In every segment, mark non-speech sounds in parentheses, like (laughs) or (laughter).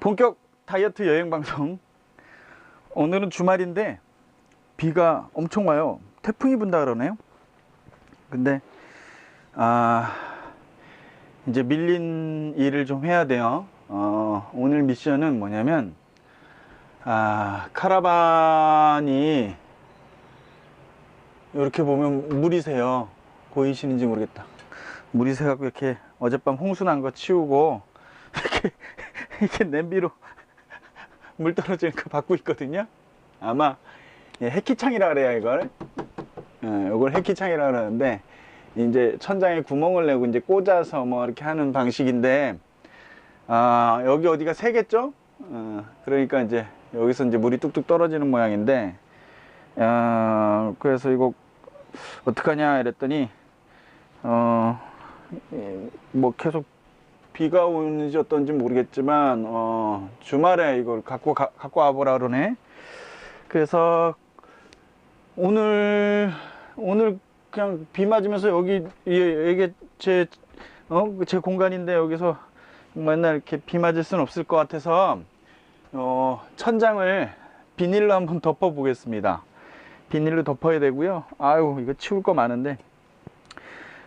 본격 다이어트 여행 방송. 오늘은 주말인데 비가 엄청 와요. 태풍이 분다 그러네요. 근데 아 이제 밀린 일을 좀 해야 돼요. 어, 오늘 미션은 뭐냐면 아 카라반이 이렇게 보면 물이 새요. 보이시는지 모르겠다. 물이 새갖고 이렇게 어젯밤 홍수 난 거 치우고 (laughs) 이렇게 (laughs) 이렇게 냄비로 (laughs) 물 떨어지는 거 받고 있거든요. 아마 예, 해키창이라 그래요 이걸. 예, 이걸 해키창이라 그러는데 이제 천장에 구멍을 내고 이제 꽂아서 뭐 이렇게 하는 방식인데 아 여기 어디가 새겠죠? 어, 그러니까 이제 여기서 이제 물이 뚝뚝 떨어지는 모양인데 아, 그래서 이거 어떡하냐 이랬더니 어, 예, 뭐 계속 비가 오는지 어떤지 모르겠지만 어, 주말에 이걸 갖고 가, 갖고 와보라 그러네. 그래서 오늘 오늘 그냥 비 맞으면서 여기 예, 이게 제 어, 제 공간인데 여기서 맨날 이렇게 비 맞을 수는 없을 것 같아서 어, 천장을 비닐로 한번 덮어 보겠습니다. 비닐로 덮어야 되고요. 아유 이거 치울 거 많은데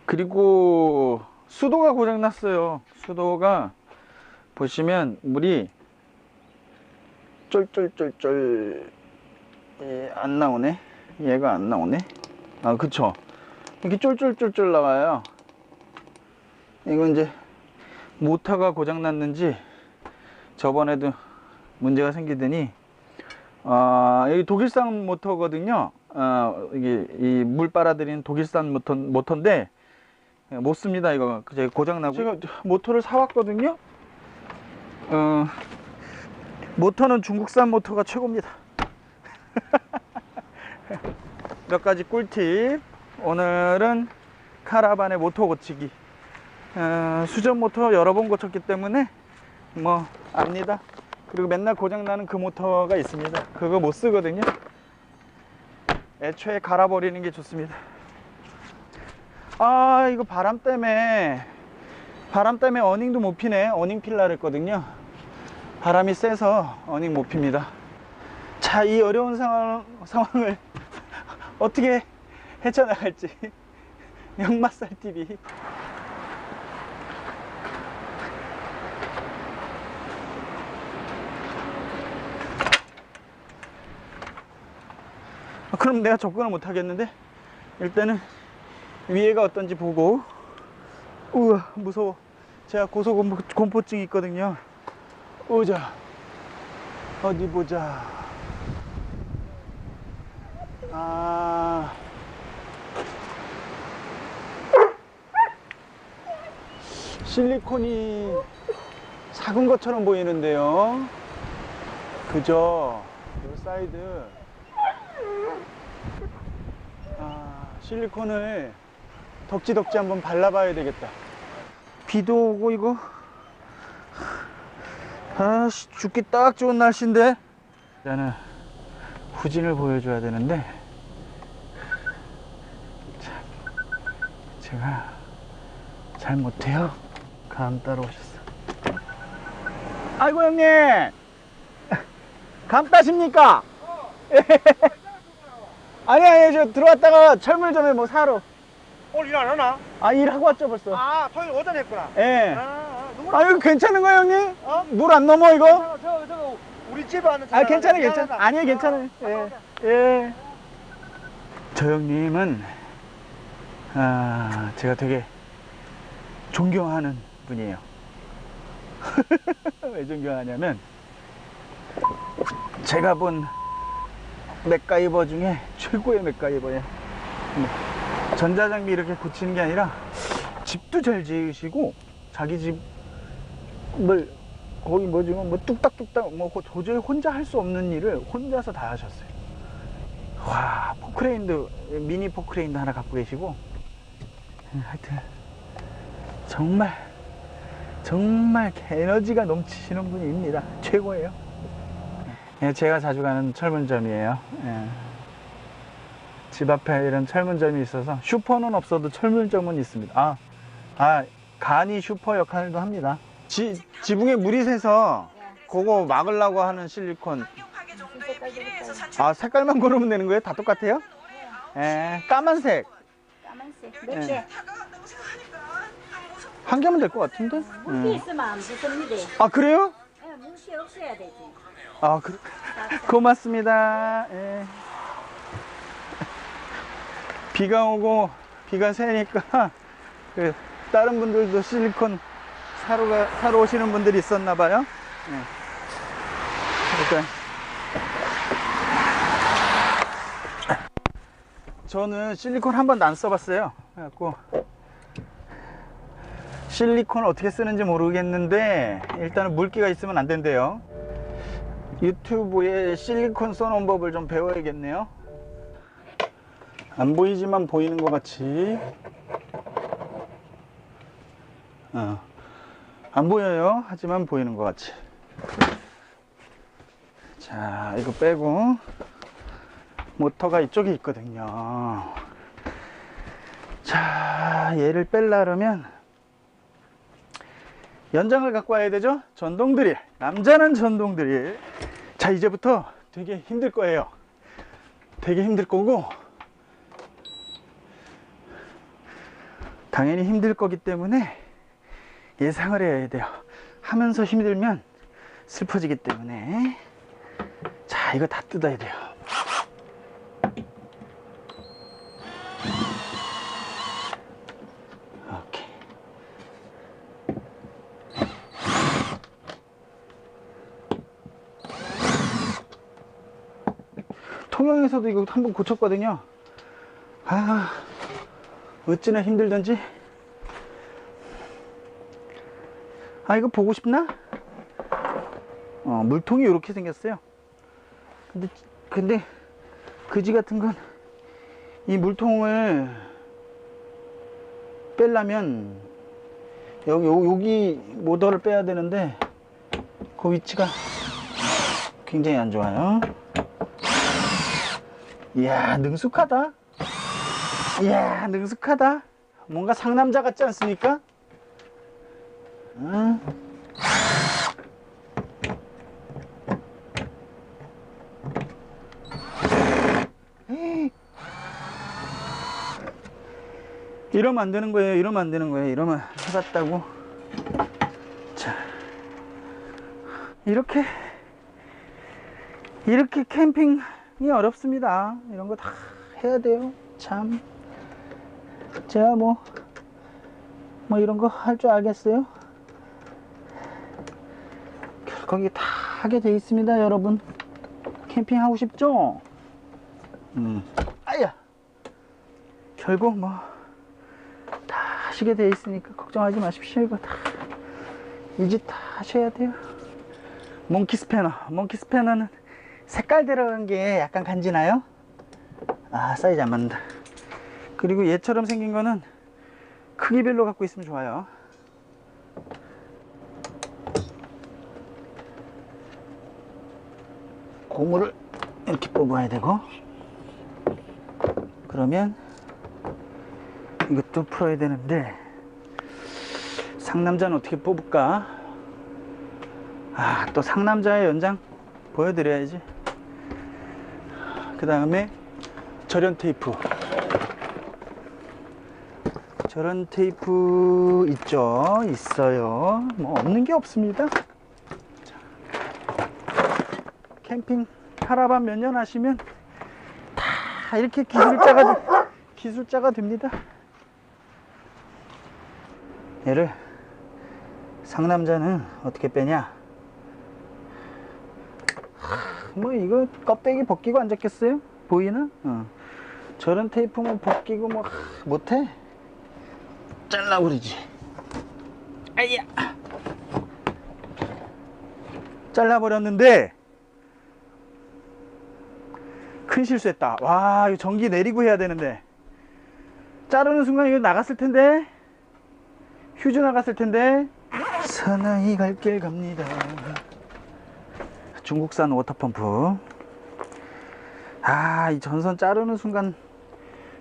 그리고 수도가 고장 났어요. 수도가 보시면 물이 쫄쫄쫄쫄 예, 안 나오네. 얘가 안 나오네. 아 그쵸. 이렇게 쫄쫄쫄쫄 나와요. 이건 이제 모터가 고장 났는지 저번에도 문제가 생기더니 아 여기 독일산 모터거든요. 아 이게 이 물 빨아들이는 독일산 모터 모터인데 예, 못 씁니다 이거 제가 고장 나고 제가 모터를 사 왔거든요. 어 모터는 중국산 모터가 최고입니다. (laughs) 몇 가지 꿀팁. 오늘은 카라반의 모터 고치기. 어, 수전 모터 여러 번 고쳤기 때문에 뭐 압니다. 그리고 맨날 고장 나는 그 모터가 있습니다. 그거 못 쓰거든요. 애초에 갈아버리는 게 좋습니다. 아 이거 바람 때문에 바람 때문에 어닝도 못 피네. 어닝 필라 그랬거든요. 바람이 세서 어닝 못 핍니다. 자, 이 어려운 상황, 상황을 (laughs) 어떻게 헤쳐나갈지. (laughs) 역마살 TV. 아, 그럼 내가 접근을 못 하겠는데? 일단은 위에가 어떤지 보고. 우와, 무서워. 제가 고소공포증 이 있거든요. 오자. 어디 보자. 아. 실리콘이 작은 것처럼 보이는데요. 그죠? 요 사이드. 아, 실리콘을 덕지덕지 한번 발라봐야 되겠다. 비도 오고 이거. 아씨 죽기 딱 좋은 날씨인데 일단은 후진을 보여줘야 되는데 참, 제가 잘 못해요 감 따라오셨어 아이고 형님 감 따십니까? (laughs) 아니 아니 저 들어왔다가 철물점에 뭐 사러 오늘 일 안 하나? 아 일하고 왔죠 벌써 아, 토요일 오전에 했구나. 예. 아, 아, 누구나. 아 이거 괜찮은 거예요 형님? 어? 물 안 넘어 이거? 저, 저, 저, 우리 집에 왔는 아 괜찮아 괜찮아. 아니에요 괜찮아요 아, 예. 아, 예. 저 형님은 아 제가 되게 존경하는 분이에요 (laughs) 왜 존경하냐면 제가 본 맥가이버 중에 최고의 맥가이버예요 네. 전자장비 이렇게 고치는 게 아니라 집도 잘 지으시고 자기 집을 거기 뭐지 뭐 뚝딱뚝딱 뭐 도저히 혼자 할 수 없는 일을 혼자서 다 하셨어요. 와 포크레인도 미니 포크레인도 하나 갖고 계시고 하여튼 정말 정말 에너지가 넘치시는 분입니다. 최고예요. 예, 제가 자주 가는 철문점이에요. 예. 집 앞에 이런 철문점이 있어서 슈퍼는 없어도 철문점은 있습니다. 아, 아 간이 슈퍼 역할도 합니다. 지, 지붕에 물이 새서 그거 막으려고 하는 실리콘. 아, 색깔만 고르면 되는 거예요? 다 똑같아요? 예, 까만색. 까만색 네. 몇 개? 다가간다고 생각하니까 좀 무섭고 한 개면 될 것 같은데? 물기 예. 있으면 안 무섭니다. 아, 그래요? 예, 물이 없어야 되지. 아, 그, (laughs) 고맙습니다. 예. 비가 오고 비가 새니까 (laughs) 그 다른 분들도 실리콘 사러 가, 사러 오시는 분들이 있었나 봐요. 예. 그러니까 저는 실리콘 한 번도 안 써봤어요. 그래갖고 실리콘 어떻게 쓰는지 모르겠는데 일단은 물기가 있으면 안 된대요. 유튜브에 실리콘 써놓은 법을 좀 배워야겠네요. 안 보이지만 보이는 것 같이. 어. 안 보여요. 하지만 보이는 것 같이. 자, 이거 빼고. 모터가 이쪽에 있거든요. 자, 얘를 빼려면 연장을 갖고 와야 되죠? 전동 드릴. 남자는 전동 드릴. 자, 이제부터 되게 힘들 거예요. 되게 힘들 거고, 당연히 힘들 거기 때문에 예상을 해야 돼요. 하면서 힘들면 슬퍼지기 때문에. 자, 이거 다 뜯어야 돼요. 통영에서도 이거 한 번 고쳤거든요. 아, 어찌나 힘들던지. 아, 이거 보고 싶나? 어, 물통이 이렇게 생겼어요. 근데, 근데, 그지 같은 건, 이 물통을 빼려면, 여기, 요- 여기 모터를 빼야 되는데, 그 위치가 굉장히 안 좋아요. 이야, 능숙하다. 이야, 능숙하다. 뭔가 상남자 같지 않습니까? 응? 이러면 안 되는 거예요. 이러면 안 되는 거예요. 이러면 해봤다고. 자, 이렇게 이렇게 캠핑이 어렵습니다. 이런 거 다 해야 돼요. 참. 제가 뭐, 뭐 이런 거 할 줄 알겠어요? 이게 다 하게 돼 있습니다, 여러분. 캠핑 하고 싶죠? 음. 아야! 결국 뭐, 다 하시게 돼 있으니까 걱정하지 마십시오. 이거 다. 이짓 다 하셔야 돼요. 몽키 스패너. 몽키 스패너는 색깔 들어간 게 약간 간지나요? 아, 사이즈 안 맞는다. 그리고 얘처럼 생긴 거는 크기별로 갖고 있으면 좋아요. 고무를 이렇게 뽑아야 되고, 그러면 이것도 풀어야 되는데, 상남자는 어떻게 뽑을까? 아, 또 상남자의 연장 보여드려야지. 그 다음에 절연 테이프. 절연 테이프 있죠? 있어요. 뭐 없는 게 없습니다. 자, 캠핑 하라반 몇 년 하시면 다 이렇게 기술자가 되- 기술자가 됩니다. 얘를 상남자는 어떻게 빼냐? 뭐 이거 껍데기 벗기고 앉았겠어요? 보이나? 어. 저런 테이프만 벗기고 뭐 하, 못해? 잘라버리지. 아야. 잘라버렸는데 큰 실수했다. 와 이거 전기 내리고 해야 되는데 자르는 순간 이거 나갔을 텐데 휴즈 나갔을 텐데 사나이 갈 길 갑니다. 중국산 워터펌프. 아, 이 전선 자르는 순간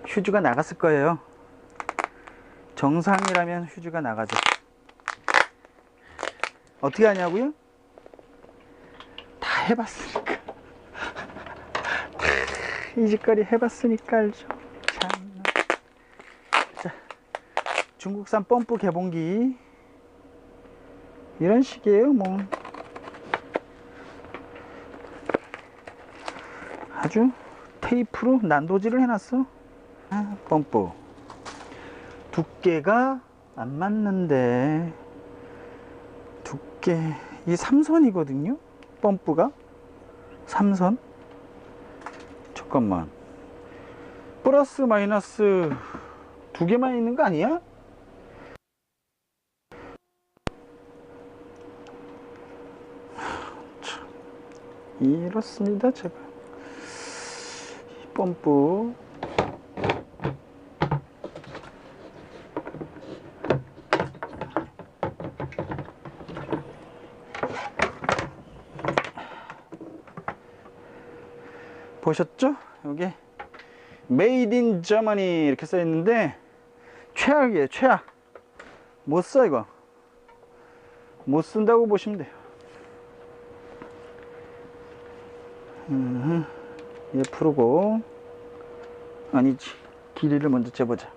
휴즈가 나갔을 거예요. 정상이라면 휴즈가 나가죠. 어떻게 하냐고요? 해봤으니까. 이 짓거리 해봤으니까 알죠. 참. 자, 중국산 펌프 개봉기. 이런 식이에요, 뭐. 아주 테이프로 난도질을 해놨어. 아, 펌프. 두께가 안 맞는데. 두께, 이 3선이거든요? 펌프가? 3선? 잠깐만. 플러스, 마이너스 두 개만 있는 거 아니야? 참, 이렇습니다, 제가. 이 펌프. 보셨죠? 여기 인 저머니 이렇게 써 있는데 최악이에요 최악. 못 써 이거. 못 쓴다고 보시면 돼요. 음, 얘 풀고. 아니지. 길이를 먼저 재보자.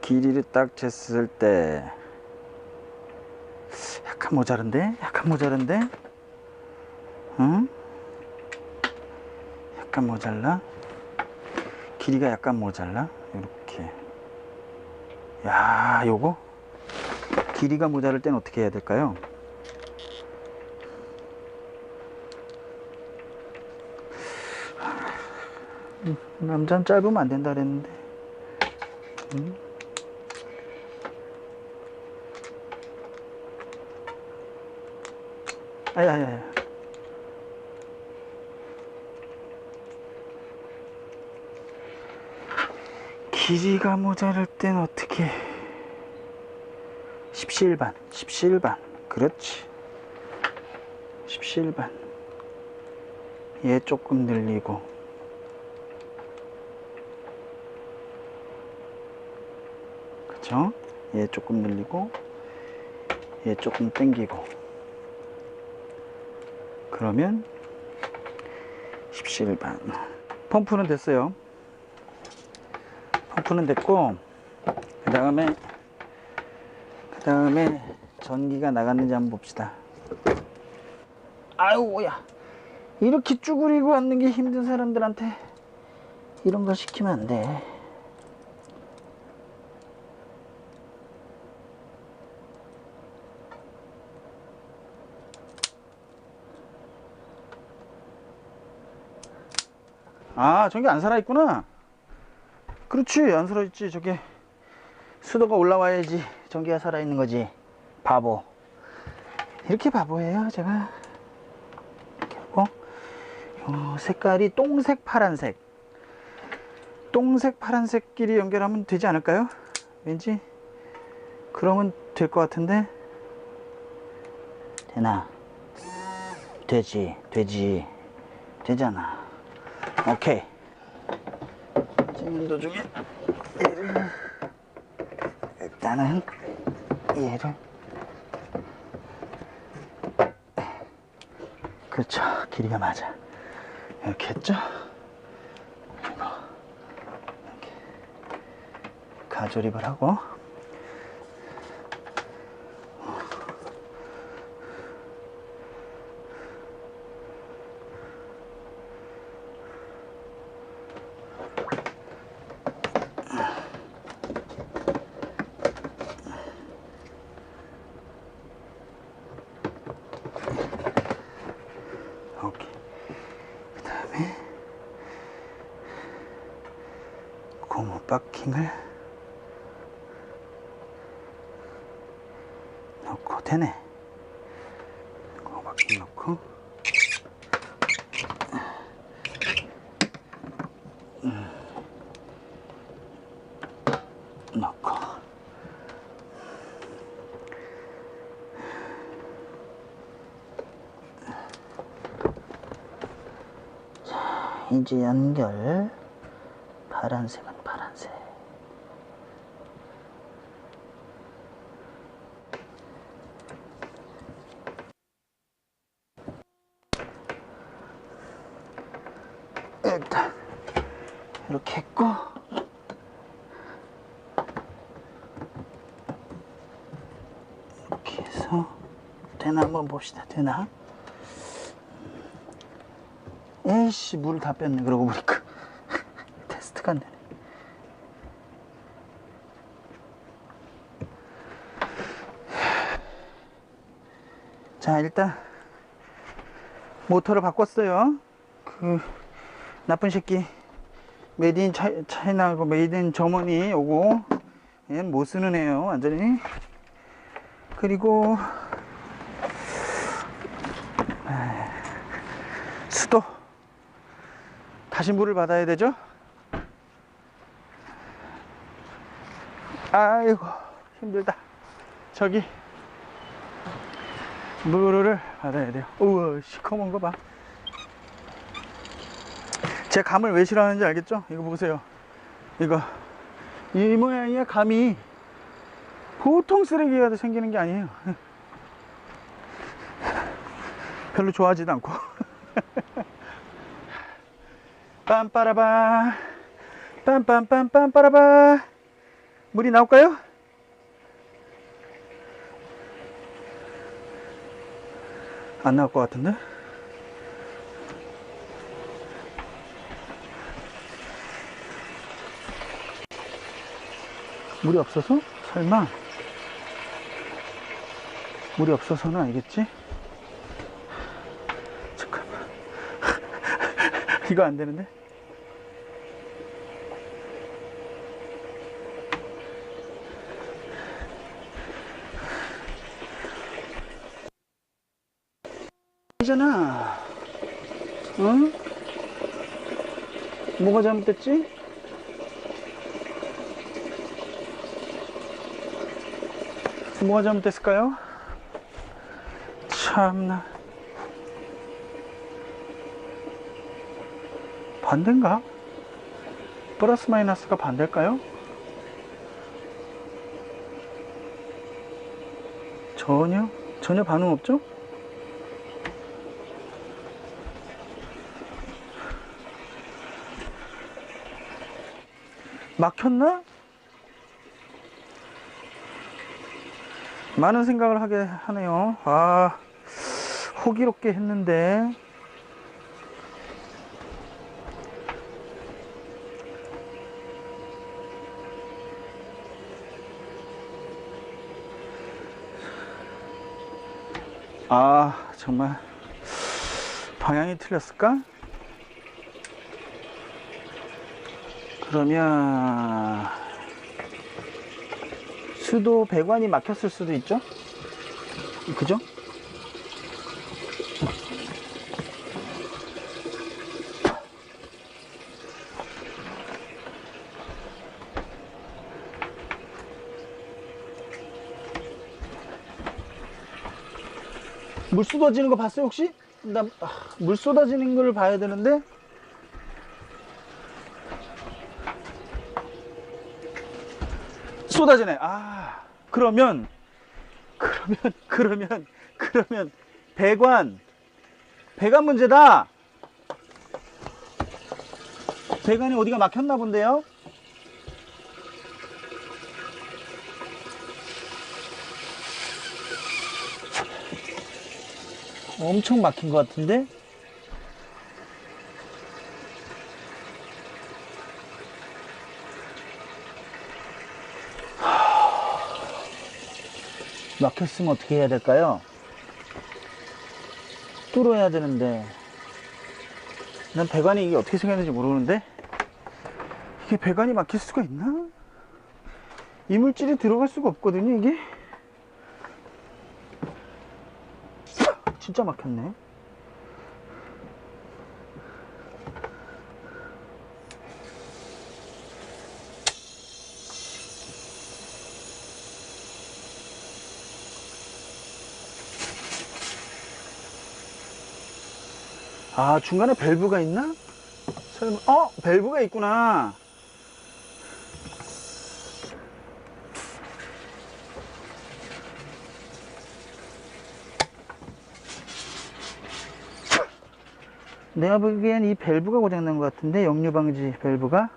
길이를 딱 쟀을 때 약간 모자른데? 약간 모자른데? 응? 약간 모자라? 길이가 약간 모자라? 이렇게. 야 요거? 길이가 모자랄 땐 어떻게 해야 될까요? 음, 남자는 짧으면 안 된다 그랬는데. 음. 아야야야 길이가 모자랄 땐 어떻게 17반 17반. 그렇지. 17반. 얘 조금 늘리고. 그쵸? 얘 조금 늘리고 얘 조금 당기고. 그러면 17반. 펌프는 됐어요 펌프는 됐고 그 다음에 그 다음에 전기가 나갔는지 한번 봅시다. 아유 야. 이렇게 쭈그리고 앉는 게 힘든 사람들한테 이런 거 시키면 안돼. 아 전기 안 살아있구나 그렇지. 안 살아있지. 저게 수도가 올라와야지 전기가 살아있는 거지. 바보. 이렇게 바보예요 제가. 이렇게 하고 요 색깔이 똥색 파란색. 똥색 파란색끼리 연결하면 되지 않을까요? 왠지? 그러면 될 것 같은데? 되나? 되지. 되지. 되잖아. 오케이 찍는 도중에 얘를 일단은 얘를. 그렇죠. 길이가 맞아. 이렇게 했죠? 그리고 이렇게 가조립을 하고 바킹을 넣고 되네. 바킹 넣고 음. 이제 연결 파란색은 파란색 일단 이렇게 했고. 이렇게 해서 되나 한번 봅시다. 되나? 에이씨 물을 다 뺐네 그러고 보니까. (laughs) 테스트가 안 되네. 자 일단 모터를 바꿨어요. 그 나쁜 새끼 메이드 인 차, 차이나고 메이드 인 저머니 요거 얘는 못 쓰는 애요 완전히? 그리고 아, 수도. 다시 물을 받아야 되죠? 아이고 힘들다. 저기 물을 받아야 돼요. 우와 시커먼 거봐 제 감을 왜 싫어하는지 알겠죠? 이거 보세요. 이거 이 모양의 감이 보통 쓰레기가 생기는 게 아니에요. (laughs) 별로 좋아하지도 않고. (laughs) 빰빠라바 빰빰빰빰빠라바 물이 나올까요? 안 나올 것 같은데? 물이 없어서? 설마? 물이 없어서는 아니겠지? 잠깐만. (laughs) 이거 안 되는데? 이잖아. 응? 뭐가 잘못됐지? 뭐가 잘못됐을까요? 참나. 반대인가? 플러스 마이너스가 반대일까요? 전혀? 전혀 반응 없죠? 막혔나? 많은 생각을 하게 하네요. 아, 호기롭게 했는데. 아, 정말. 방향이 틀렸을까? 그러면. 수도 배관이 막혔을 수도 있죠? 그죠? 물 쏟아지는 거 봤어요 혹시? 나 물 쏟아지는 걸 봐야 되는데 쏟아지네. 아, 그러면, 그러면, (laughs) 그러면, 그러면, 배관, 배관 문제다! 배관이 어디가 막혔나 본데요? 엄청 막힌 것 같은데? 막혔으면 어떻게 해야 될까요? 뚫어야 되는데 난 배관이 이게 어떻게 생겼는지 모르는데 이게 배관이 막힐 수가 있나? 이물질이 들어갈 수가 없거든요 이게 진짜 막혔네 아 중간에 밸브가 있나? 설마 어? 밸브가 있구나. 내가 보기엔 이 밸브가 고장난 것 같은데 역류 방지 밸브가?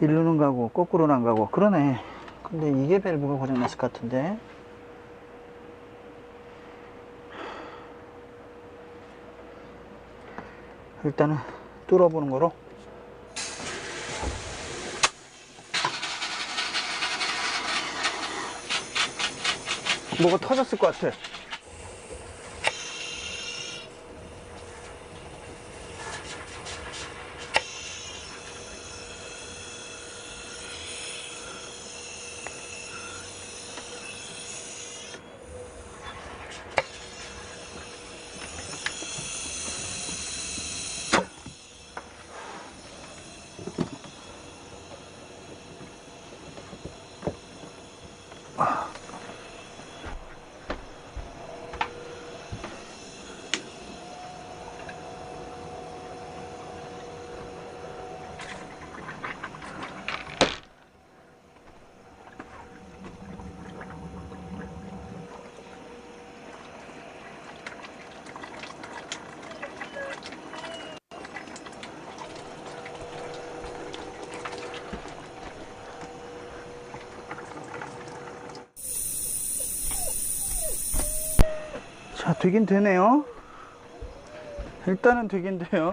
일루는 가고 거꾸로는 안 가고. 그러네. 근데 이게 밸브가 고장났을 것 같은데 일단은 뚫어보는 거로. 뭐가 터졌을 것 같아 되긴 되네요. 일단은 되긴 돼요.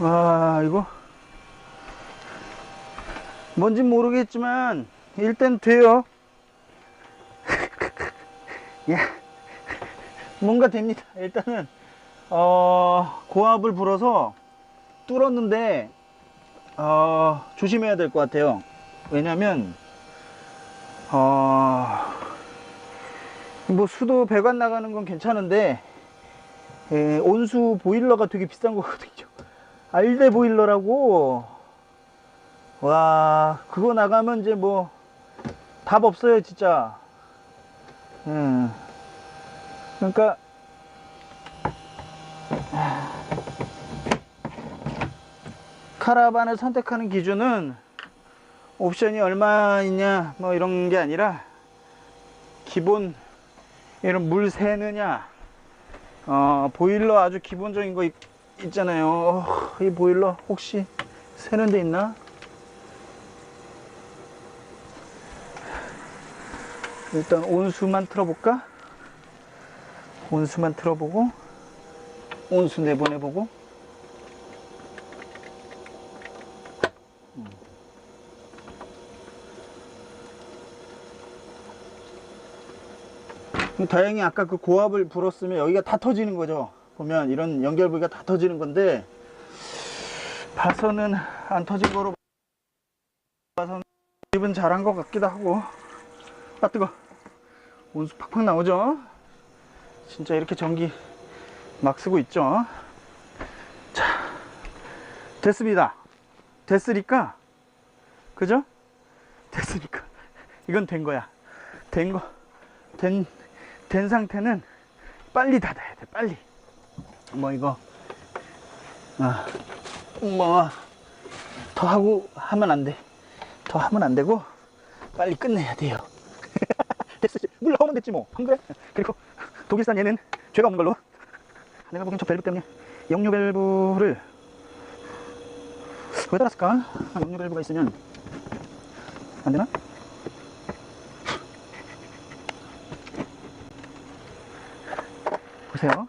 와, 이거. 뭔진 모르겠지만, 일단 돼요. 야, (laughs) 뭔가 됩니다. 일단은, 어, 고압을 불어서 뚫었는데, 어, 조심해야 될 것 같아요. 왜냐면, 어, 뭐 수도 배관 나가는 건 괜찮은데, 예, 온수 보일러가 되게 비싼 거거든요. 알데 보일러라고 와 그거 나가면 이제 뭐 답 없어요 진짜 음. 그러니까 카라반을 선택하는 기준은 옵션이 얼마 있냐 뭐 이런 게 아니라 기본 이런 물 새느냐 어, 보일러 아주 기본적인 거 있, 있잖아요. 어, 이 보일러 혹시 새는 데 있나? 일단 온수만 틀어볼까? 온수만 틀어보고 온수 내보내보고 음. 다행히 아까 그 고압을 불었으면 여기가 다 터지는 거죠. 보면 이런 연결 부위가 다 터지는 건데 봐서는 안 터진 거로 봐서는 입은 잘한 것 같기도 하고 아 뜨거. 온수 팍팍 나오죠? 진짜 이렇게 전기 막 쓰고 있죠? 자 됐습니다. 됐으니까 그죠? 됐으니까. 이건 된 거야. 된 거 된 된 상태는 빨리 닫아야 돼 빨리. 뭐 이거. 아, 뭐더 하고 하면 안 돼. 더 하면 안 되고 빨리 끝내야 돼요. 나오면 됐지 뭐. 안 그래? (laughs) 그리고 독일산 얘는 죄가 없는 걸로. 내가 보기엔 저 밸브 때문에 역류 밸브를 왜 달았을까? 아, 역류 밸브가 있으면 안 되나? 보세요.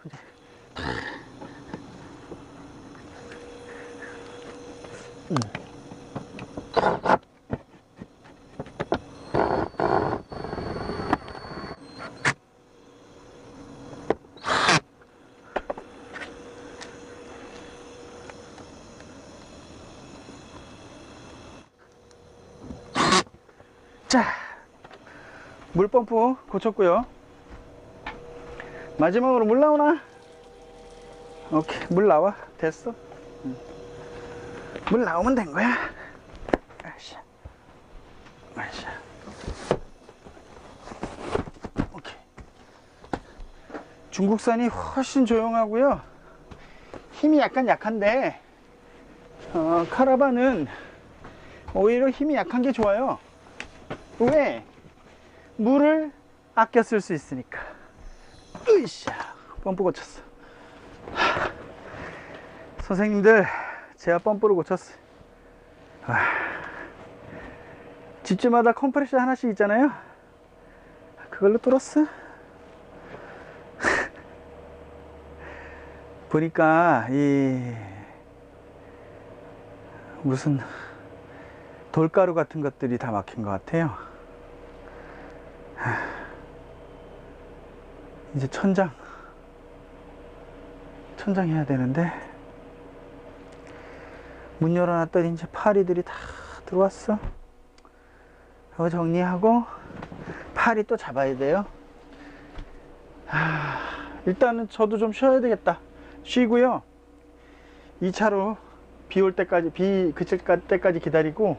자, 물펌프 고쳤고요. 마지막으로 물 나오나? 오케이, 물 나와. 됐어. 응. 물 나오면 된 거야. 아이샤. 아이샤. 오케이. 중국산이 훨씬 조용하고요. 힘이 약간 약한데, 어, 카라반은 오히려 힘이 약한 게 좋아요. 왜? 물을 아껴 쓸 수 있으니까. 으이샤. 펌프 고쳤어. 하. 선생님들, 제가 펌프를 고쳤어요. 아. 집집마다 컴프레셔 하나씩 있잖아요. 그걸로 뚫었어. (laughs) 보니까 이 무슨 돌가루 같은 것들이 다 막힌 것 같아요. 이제 천장 천장 해야 되는데 문 열어놨더니 이제 파리들이 다 들어왔어. 이거 정리하고 파리 또 잡아야 돼요. 하, 일단은 저도 좀 쉬어야 되겠다. 쉬고요. 2차로 비 올 때까지 비 그칠 때까지 기다리고